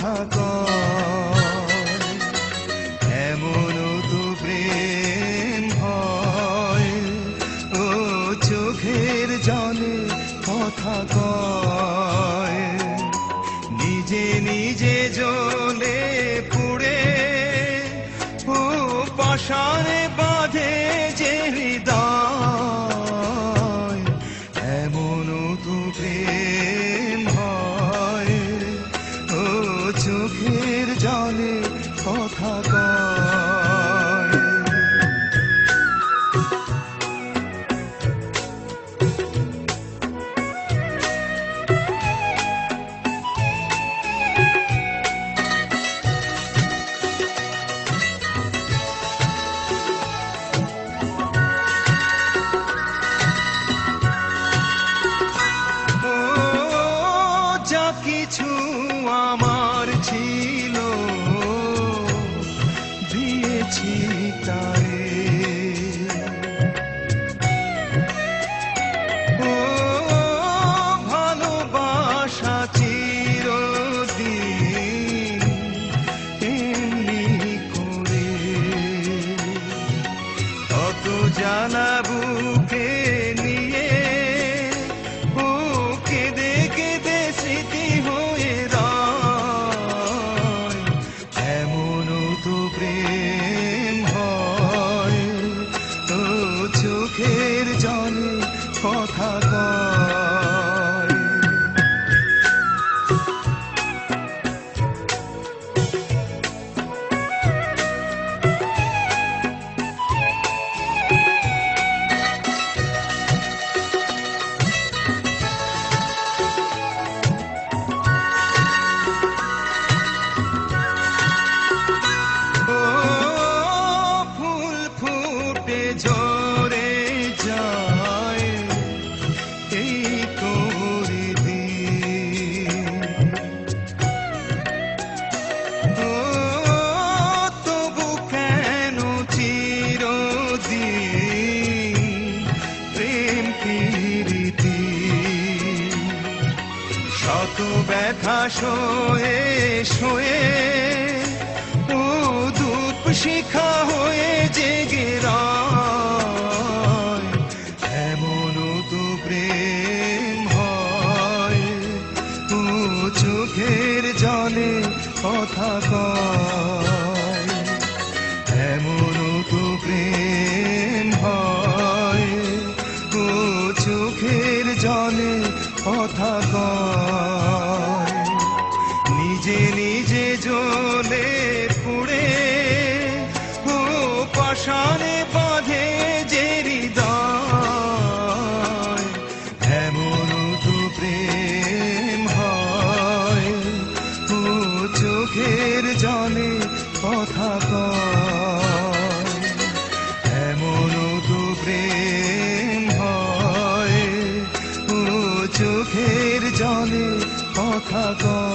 কথা এমন তো প্রেম হয়, ও চোখের জলে কথা কয়, নিজে নিজে জ্বলে পুড়ে, ও পাশারে বাঁধে যে হৃদয়। কিছু আমার ছিল। দিয়েছি তারে। ও ভালোবাসা চিরদিন এমনি করে। কত জ্বালা জলে কথা কয়। শত ব্যথা শোয়ে শোয়ে। ও ধূপ শিখা হয়ে জেগে এমন তো প্রেম হয়, ও চোখের জলে কথা কয়। এমন প্রেম হয়, ও চোখের জলে কথা কয়। নিজে নিজে জ্বলে পুড়ে ও পাশানে বাঁধে যে হৃদয়। এমন তো প্রেম হয়, ও চোখের জলে কথা কয়। এমন তো প্রেম হয়, ও চোখের জলে কথা কয়।